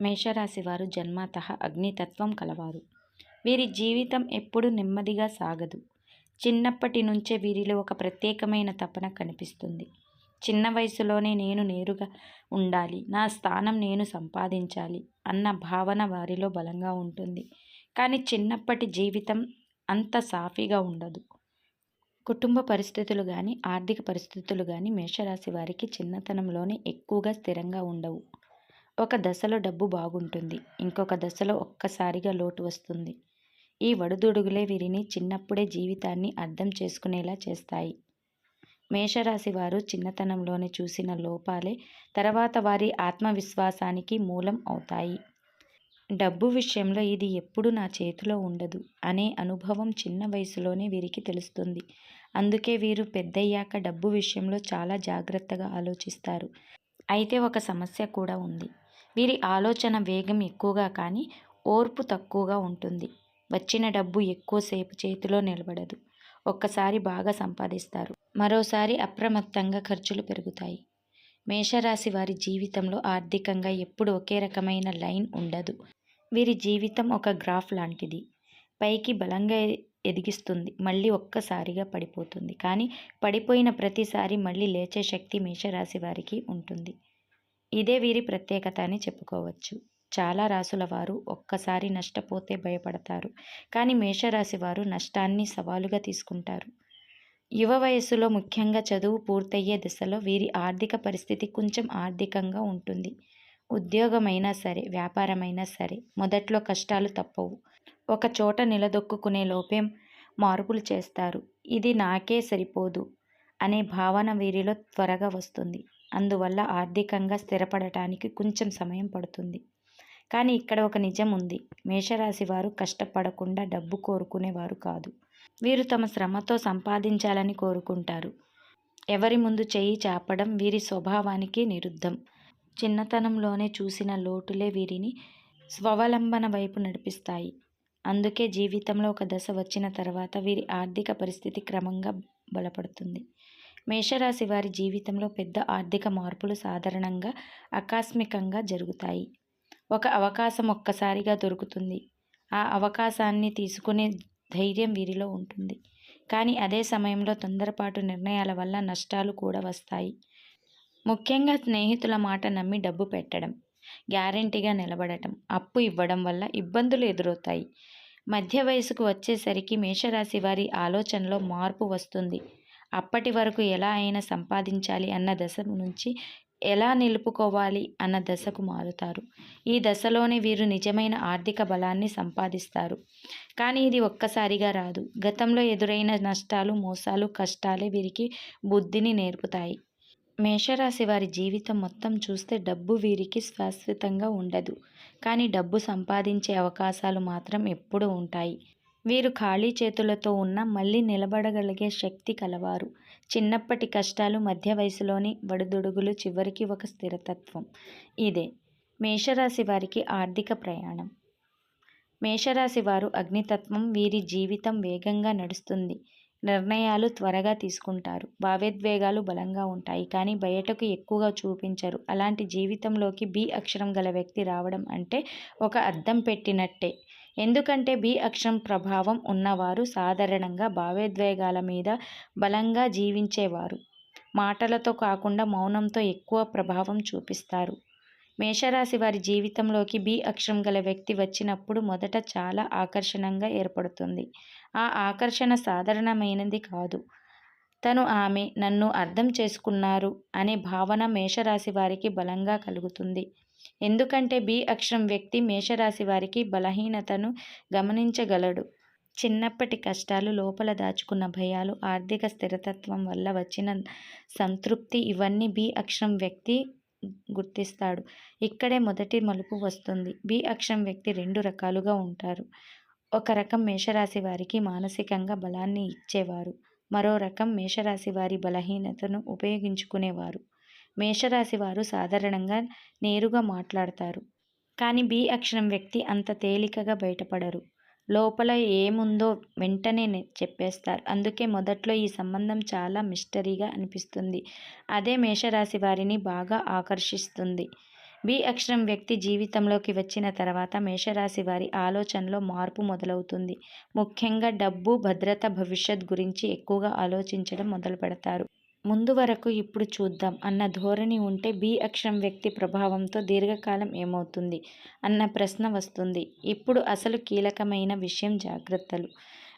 మేషరాశి వారు జన్మత అగ్నితత్వం కలవారు. వీరి జీవితం ఎప్పుడు నెమ్మదిగా సాగదు. చిన్నప్పటి నుంచే వీరిలో ఒక ప్రత్యేకమైన తపన కనిపిస్తుంది. చిన్న వయసులోనే నేను నేరుగా ఉండాలి నా స్థానం నేను సంపాదించాలి అన్న భావన వారిలో బలంగా ఉంటుంది. కానీ చిన్నప్పటి జీవితం అంత సాఫీగా ఉండదు. కుటుంబ పరిస్థితులు కానీ ఆర్థిక పరిస్థితులు కానీ మేషరాశి వారికి చిన్నతనంలోనే ఎక్కువగా స్థిరంగా ఉండవు. ఒక దశలో డబ్బు బాగుంటుంది. ఇంకొక దశలో ఒక్కసారిగా లోటు వస్తుంది. ఈ వడుదుడుగులే వీరిని చిన్నప్పుడే జీవితాన్ని అర్థం చేసుకునేలా చేస్తాయి. మేషరాశి వారు చిన్నతనంలోనే చూసిన లోపాలే తర్వాత వారి ఆత్మవిశ్వాసానికి మూలం అవుతాయి. డబ్బు విషయంలో ఇది ఎప్పుడు నా చేతిలో ఉండదు అనే అనుభవం చిన్న వయసులోనే వీరికి తెలుస్తుంది. అందుకే వీరు పెద్దయ్యాక డబ్బు విషయంలో చాలా జాగ్రత్తగా ఆలోచిస్తారు. అయితే ఒక సమస్య కూడా ఉంది. వీరి ఆలోచన వేగం ఎక్కువగా కానీ ఓర్పు తక్కువగా ఉంటుంది. వచ్చిన డబ్బు ఎక్కువసేపు చేతిలో నిలబడదు. ఒక్కసారి బాగా సంపాదిస్తారు. మరోసారి అప్రమత్తంగా ఖర్చులు పెరుగుతాయి. మేషరాశి వారి జీవితంలో ఆర్థికంగా ఎప్పుడు ఒకే రకమైన లైన్ ఉండదు. వీరి జీవితం ఒక గ్రాఫ్ లాంటిది. పైకి బలంగా ఎదిగిస్తుంది. మళ్ళీ ఒక్కసారిగా పడిపోతుంది. కానీ పడిపోయిన ప్రతిసారి మళ్ళీ లేచే శక్తి మేషరాశి వారికి ఉంటుంది. ఇదే వీరి ప్రత్యేకత అని చెప్పుకోవచ్చు. చాలా రాసుల వారు ఒక్కసారి నష్టపోతే భయపడతారు. కానీ మేషరాశి వారు నష్టాన్ని సవాలుగా తీసుకుంటారు. యువ వయస్సులో ముఖ్యంగా చదువు పూర్తయ్యే దశలో వీరి ఆర్థిక పరిస్థితి కొంచెం ఆర్థికంగా ఉంటుంది. ఉద్యోగమైనా సరే వ్యాపారమైనా సరే మొదట్లో కష్టాలు తప్పవు. ఒక చోట నిలదొక్కునే లోపే మార్పులు చేస్తారు. ఇది నాకే సరిపోదు అనే భావన వీరిలో త్వరగా వస్తుంది. అందువల్ల ఆర్థికంగా స్థిరపడటానికి కొంచెం సమయం పడుతుంది. కానీ ఇక్కడ ఒక నిజం ఉంది. మేషరాశి వారు కష్టపడకుండా డబ్బు కోరుకునేవారు కాదు. వీరు తమ శ్రమతో సంపాదించాలని కోరుకుంటారు. ఎవరి ముందు చేయి చాపడం వీరి స్వభావానికి నిరుద్ధం. చిన్నతనంలోనే చూసిన లోటులే వీరిని స్వావలంబన వైపు నడిపిస్తాయి. అందుకే జీవితంలో ఒక దశ వచ్చిన తర్వాత వీరి ఆర్థిక పరిస్థితి క్రమంగా బలపడుతుంది. మేషరాశి వారి జీవితంలో పెద్ద ఆర్థిక మార్పులు సాధారణంగా ఆకస్మికంగా జరుగుతాయి. ఒక అవకాశం ఒక్కసారిగా దొరుకుతుంది. ఆ అవకాశాన్ని తీసుకునే ధైర్యం వీరిలో ఉంటుంది. కానీ అదే సమయంలో తొందరపాటు నిర్ణయాల వల్ల నష్టాలు కూడా వస్తాయి. ముఖ్యంగా స్నేహితుల మాట నమ్మి డబ్బు పెట్టడం గ్యారంటీగా నిలబడటం అప్పు ఇవ్వడం వల్ల ఇబ్బందులు ఎదురవుతాయి. మధ్య వయసుకు వచ్చేసరికి మేషరాశి వారి ఆలోచనలో మార్పు వస్తుంది. అప్పటి వరకు ఎలా అయినా సంపాదించాలి అన్న దశ నుంచి ఎలా నిలుపుకోవాలి అన్న దశకు మారుతారు. ఈ దశలోనే వీరు నిజమైన ఆర్థిక బలాన్ని సంపాదిస్తారు. కానీ ఇది ఒక్కసారిగా రాదు. గతంలో ఎదురైన నష్టాలు మోసాలు కష్టాలే వీరికి బుద్ధిని నేర్పుతాయి. మేషరాశి వారి జీవితం మొత్తం చూస్తే డబ్బు వీరికి శాశ్వతంగా ఉండదు. కానీ డబ్బు సంపాదించే అవకాశాలు మాత్రం ఎప్పుడూ ఉంటాయి. వీరు ఖాళీ చేతులతో ఉన్న మళ్ళీ నిలబడగలిగే శక్తి కలవారు. చిన్నప్పటి కష్టాలు మధ్య వయసులోని వడుదుడుగులు చివరికి ఒక స్థిరతత్వం. ఇదే మేషరాశి వారికి ఆర్థిక ప్రయాణం. మేషరాశి వారు అగ్నితత్వం వీరి జీవితం వేగంగా నడుస్తుంది. నిర్ణయాలు త్వరగా తీసుకుంటారు. భావోద్వేగాలు బలంగా ఉంటాయి. కానీ బయటకు ఎక్కువగా చూపించరు. అలాంటి జీవితంలోకి బి అక్షరం గల వ్యక్తి రావడం అంటే ఒక అద్దం పెట్టినట్టే. ఎందుకంటే బి అక్షరం ప్రభావం ఉన్నవారు సాధారణంగా భావోద్వేగాల మీద బలంగా జీవించేవారు. మాటలతో కాకుండా మౌనంతో ఎక్కువ ప్రభావం చూపిస్తారు. మేషరాశి వారి జీవితంలోకి బి అక్షరం గల వ్యక్తి వచ్చినప్పుడు మొదట చాలా ఆకర్షణంగా ఏర్పడుతుంది. ఆ ఆకర్షణ సాధారణమైనది కాదు. తను ఆమె నన్ను అర్థం చేసుకున్నారు అనే భావన మేషరాశి వారికి బలంగా కలుగుతుంది. ఎందుకంటే బి అక్షరం వ్యక్తి మేషరాశి వారికి బలహీనతను గమనించగలడు. చిన్నప్పటి కష్టాలు లోపల దాచుకున్న భయాలు ఆర్థిక స్థిరతత్వం వల్ల వచ్చిన సంతృప్తి ఇవన్నీ బి అక్షరం వ్యక్తి గుర్తిస్తాడు. ఇక్కడే మొదటి మలుపు వస్తుంది. బి అక్షరం వ్యక్తి రెండు రకాలుగా ఉంటారు. ఒక రకం మేషరాశి వారికి మానసికంగా బలాన్ని ఇచ్చేవారు. మరో రకం మేషరాశి వారి బలహీనతను ఉపయోగించుకునేవారు. మేషరాశి వారు సాధారణంగా నేరుగా మాట్లాడతారు. కానీ బి అక్షరం వ్యక్తి అంత తేలికగా బయటపడరు. లోపల ఏముందో వెంటనే చెప్పేస్తారు. అందుకే మొదట్లో ఈ సంబంధం చాలా మిస్టరీగా అనిపిస్తుంది. అదే మేషరాశి వారిని బాగా ఆకర్షిస్తుంది. బి అక్షరం వ్యక్తి జీవితంలోకి వచ్చిన తర్వాత మేషరాశి వారి ఆలోచనలో మార్పు మొదలవుతుంది. ముఖ్యంగా డబ్బు భద్రత భవిష్యత్ గురించి ఎక్కువగా ఆలోచించడం మొదలు పెడతారు ముందు వరకు ఇప్పుడు చూద్దాం అన్న ధోరణి ఉంటే బి అక్షరం వ్యక్తి ప్రభావంతో దీర్ఘకాలం ఏమవుతుంది అన్న ప్రశ్న వస్తుంది. ఇప్పుడు అసలు కీలకమైన విషయం జాగ్రత్తలు.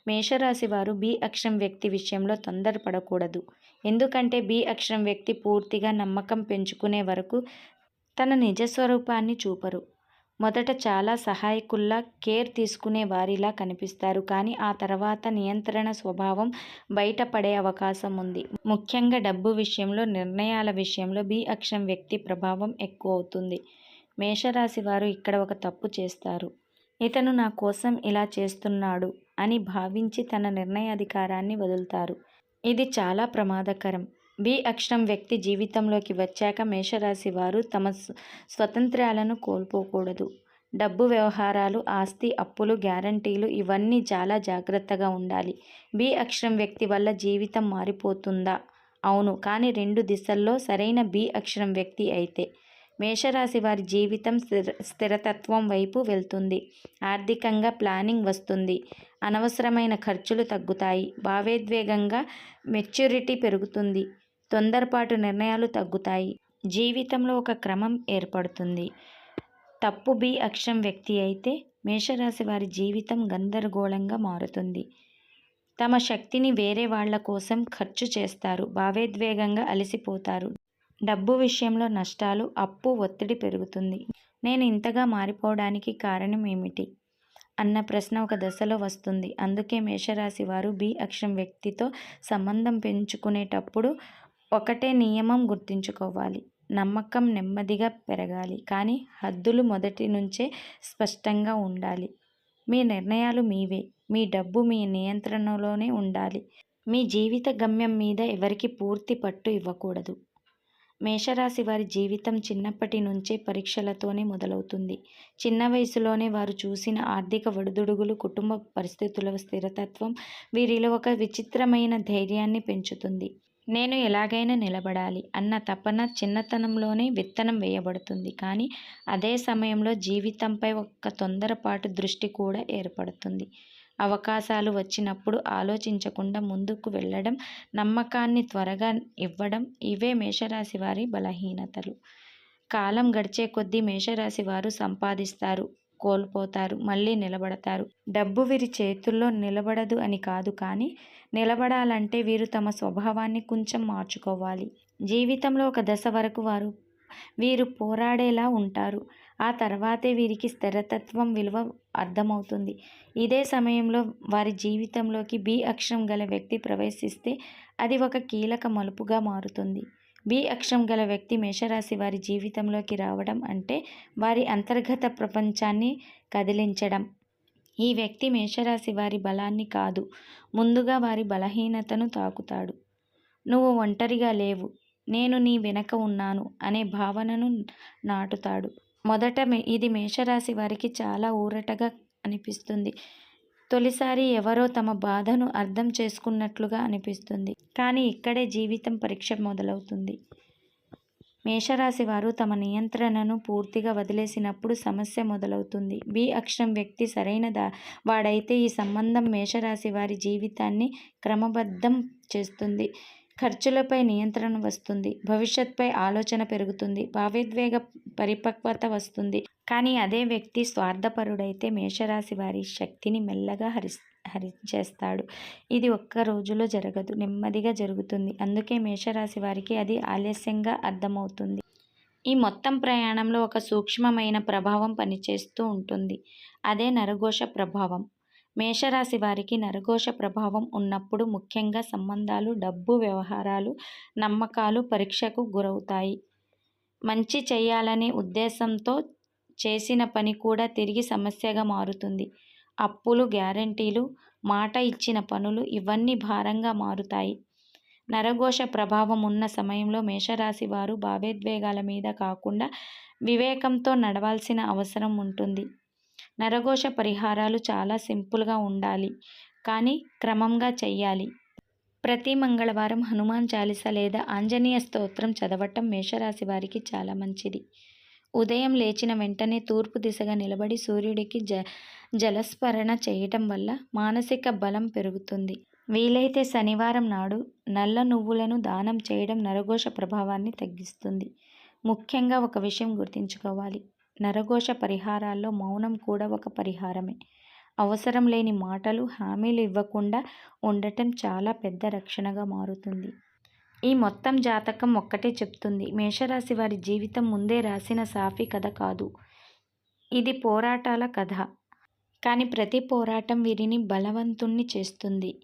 మేషరాశి వారు బి అక్షరం వ్యక్తి విషయంలో తొందరపడకూడదు. ఎందుకంటే బి అక్షరం వ్యక్తి పూర్తిగా నమ్మకం పెంచుకునే వరకు తన నిజ స్వరూపాన్ని చూపరు. మొదట చాలా సహాయకుల్లా కేర్ తీసుకునే వారిలా కనిపిస్తారు. కానీ ఆ తర్వాత నియంత్రణ స్వభావం బయటపడే అవకాశం ఉంది. ముఖ్యంగా డబ్బు విషయంలో నిర్ణయాల విషయంలో బి అక్షం వ్యక్తి ప్రభావం ఎక్కువ అవుతుంది. మేషరాశి వారు ఇక్కడ ఒక తప్పు చేస్తారు. ఇతను నా కోసం ఇలా చేస్తున్నాడు అని భావించి తన నిర్ణయాధికారాన్ని వదులుతారు. ఇది చాలా ప్రమాదకరం. బి అక్షరం వ్యక్తి జీవితంలోకి వచ్చాక మేషరాశి వారు తమ స్వ- స్వతంత్రాలను కోల్పోకూడదు. డబ్బు వ్యవహారాలు ఆస్తి అప్పులు గ్యారంటీలు ఇవన్నీ చాలా జాగ్రత్తగా ఉండాలి. బి అక్షరం వ్యక్తి వల్ల జీవితం మారిపోతుందా? అవును కానీ రెండు దిశల్లో సరైన బి అక్షరం వ్యక్తి అయితే. మేషరాశి వారి జీవితం స్థిర స్థిరతత్వం వైపు వెళ్తుంది. ఆర్థికంగా ప్లానింగ్ వస్తుంది. అనవసరమైన ఖర్చులు తగ్గుతాయి. భావోద్వేగంగా మెచ్యూరిటీ పెరుగుతుంది. తొందరపాటు నిర్ణయాలు తగ్గుతాయి. జీవితంలో ఒక క్రమం ఏర్పడుతుంది. తప్పు బి అక్షం వ్యక్తి అయితే మేషరాశి వారి జీవితం గందరగోళంగా మారుతుంది. తమ శక్తిని వేరే వాళ్ళ కోసం ఖర్చు చేస్తారు. భావోద్వేగంగా అలసిపోతారు. డబ్బు విషయంలో నష్టాలు అప్పు ఒత్తిడి పెరుగుతుంది. నేను ఇంతగా మారిపోవడానికి కారణం ఏమిటి? అన్న ప్రశ్న ఒక దశలో వస్తుంది. అందుకే మేషరాశి వారు బి అక్షం వ్యక్తితో సంబంధం పెంచుకునేటప్పుడు ఒకటే నియమం గుర్తుంచుకోవాలి. నమ్మకం నెమ్మదిగా పెరగాలి. కానీ హద్దులు మొదటి నుంచే స్పష్టంగా ఉండాలి. మీ నిర్ణయాలు మీవే. మీ డబ్బు మీ నియంత్రణలోనే ఉండాలి. మీ జీవిత గమ్యం మీద ఎవరికి పూర్తి పట్టు ఇవ్వకూడదు. మేషరాశి వారి జీవితం చిన్నప్పటి నుంచే పరీక్షలతోనే మొదలవుతుంది. చిన్న వయసులోనే వారు చూసిన ఆర్థిక ఒడిదుడుగులు కుటుంబ పరిస్థితుల స్థిరతత్వం వీరిలో ఒక విచిత్రమైన ధైర్యాన్ని పెంచుతుంది. నేను ఎలాగైనా నిలబడాలి అన్న తపన చిన్నతనంలోనే విత్తనం వేయబడుతుంది. కానీ అదే సమయంలో జీవితంపై ఒక తొందరపాటు దృష్టి కూడా ఏర్పడుతుంది. అవకాశాలు వచ్చినప్పుడు ఆలోచించకుండా ముందుకు వెళ్ళడం నమ్మకాన్ని త్వరగా ఇవ్వడం ఇవే మేషరాశి వారి బలహీనతలు. కాలం గడిచే కొద్దీ మేషరాశి వారు సంపాదిస్తారు. కోల్పోతారు మళ్ళీ నిలబడతారు. డబ్బు వీరి చేతుల్లో నిలబడదు అని కాదు కానీ నిలబడాలంటే వీరు తమ స్వభావాన్ని కొంచెం మార్చుకోవాలి. జీవితంలో ఒక దశ వరకు వారు వీరు పోరాడేలా ఉంటారు. ఆ తర్వాతే వీరికి స్థిరతత్వం విలువ అర్థమవుతుంది. ఇదే సమయంలో వారి జీవితంలోకి బి అక్షరం గల వ్యక్తి ప్రవేశిస్తే అది ఒక కీలక మలుపుగా మారుతుంది. బి అక్షం గల వ్యక్తి మేషరాశి వారి జీవితంలోకి రావడం అంటే వారి అంతర్గత ప్రపంచాన్ని కదిలించడం. ఈ వ్యక్తి మేషరాశి వారి బలాన్ని కాదు ముందుగా వారి బలహీనతను తాకుతాడు. నువ్వు ఒంటరిగా లేవు నేను నీ వెనక ఉన్నాను అనే భావనను నాటుతాడు. మొదట ఇది మేషరాశి వారికి చాలా ఊరటగా అనిపిస్తుంది. తొలిసారి ఎవరో తమ బాధను అర్థం చేసుకున్నట్లుగా అనిపిస్తుంది. కానీ ఇక్కడే జీవితం పరీక్ష మొదలవుతుంది. మేషరాశి వారు తమ నియంత్రణను పూర్తిగా వదిలేసినప్పుడు సమస్య మొదలవుతుంది. బి అక్షరం వ్యక్తి సరైన దా వాడైతే ఈ సంబంధం మేషరాశి వారి జీవితాన్ని క్రమబద్ధం చేస్తుంది. ఖర్చులపై నియంత్రణ వస్తుంది. భవిష్యత్పై ఆలోచన పెరుగుతుంది. భావోద్వేగ పరిపక్వత వస్తుంది. కానీ అదే వ్యక్తి స్వార్థపరుడైతే మేషరాశి వారి శక్తిని మెల్లగా హరి హరించేస్తాడు. ఇది ఒక్క రోజులో జరగదు. నెమ్మదిగా జరుగుతుంది. అందుకే మేషరాశి వారికి అది ఆలస్యంగా అర్థమవుతుంది. ఈ మొత్తం ప్రయాణంలో ఒక సూక్ష్మమైన ప్రభావం పనిచేస్తూ ఉంటుంది. అదే నరఘోష ప్రభావం. మేషరాశి వారికి నరఘోష ప్రభావం ఉన్నప్పుడు ముఖ్యంగా సంబంధాలు డబ్బు వ్యవహారాలు నమ్మకాలు పరీక్షకు గురవుతాయి. మంచి చేయాలనే ఉద్దేశంతో చేసిన పని కూడా తిరిగి సమస్యగా మారుతుంది. అప్పులు గ్యారంటీలు మాట ఇచ్చిన పనులు ఇవన్నీ భారంగా మారుతాయి. నరఘోష ప్రభావం ఉన్న సమయంలో మేషరాశి వారు భావోద్వేగాల మీద కాకుండా వివేకంతో నడవాల్సిన అవసరం ఉంటుంది. నరఘోష పరిహారాలు చాలా సింపుల్గా ఉండాలి. కానీ క్రమంగా చెయ్యాలి. ప్రతి మంగళవారం హనుమాన్ చాలీస లేదా ఆంజనేయ స్తోత్రం చదవటం మేషరాశి వారికి చాలా మంచిది. ఉదయం లేచిన వెంటనే తూర్పు దిశగా నిలబడి సూర్యుడికి జ జలస్మరణ చేయటం వల్ల మానసిక బలం పెరుగుతుంది. వీలైతే శనివారం నాడు నల్ల నువ్వులను దానం చేయడం నరఘోష ప్రభావాన్ని తగ్గిస్తుంది. ముఖ్యంగా ఒక విషయం గుర్తుంచుకోవాలి. నరఘోష పరిహారాల్లో మౌనం కూడా ఒక పరిహారమే. అవసరం లేని మాటలు హామీలు ఇవ్వకుండా ఉండటం చాలా పెద్ద రక్షణగా మారుతుంది. ఈ మొత్తం జాతకం ఒక్కటే చెప్తుంది. మేషరాశి వారి జీవితం ముందే రాసిన సాఫీ కథ కాదు. ఇది పోరాటాల కథ. కానీ ప్రతి పోరాటం వీరిని బలవంతుణ్ణి చేస్తుంది.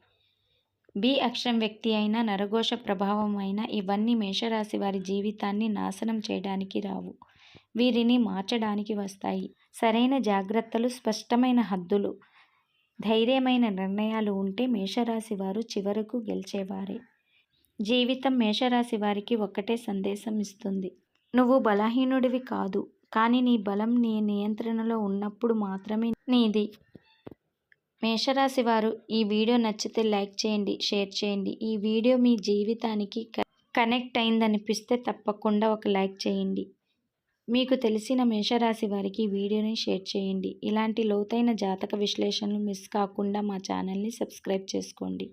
బి అక్షరం వ్యక్తి అయినా నరఘోష ప్రభావం అయినా ఇవన్నీ మేషరాశి వారి జీవితాన్ని నాశనం చేయడానికి రావు. వీరిని మార్చడానికి వస్తాయి. సరైన జాగ్రత్తలు స్పష్టమైన హద్దులు ధైర్యమైన నిర్ణయాలు ఉంటే మేషరాశి వారు చివరకు గెలిచేవారే. జీవితం మేషరాశి వారికి ఒక్కటే సందేశం ఇస్తుంది నువ్వు బలహీనుడివి కాదు కానీ నీ బలం నీ నియంత్రణలో ఉన్నప్పుడు మాత్రమే నీది. మేషరాశి వారు ఈ వీడియో నచ్చితే లైక్ చేయండి షేర్ చేయండి. ఈ వీడియో మీ జీవితానికి కనెక్ట్ అయిందనిపిస్తే తప్పకుండా ఒక లైక్ చేయండి. మీకు తెలిసిన మేషరాశి వారికి ఈ వీడియోని షేర్ చేయండి. ఇలాంటి లోతైన జాతక విశ్లేషణలు మిస్ కాకుండా మా ఛానల్ని సబ్స్క్రైబ్ చేసుకోండి.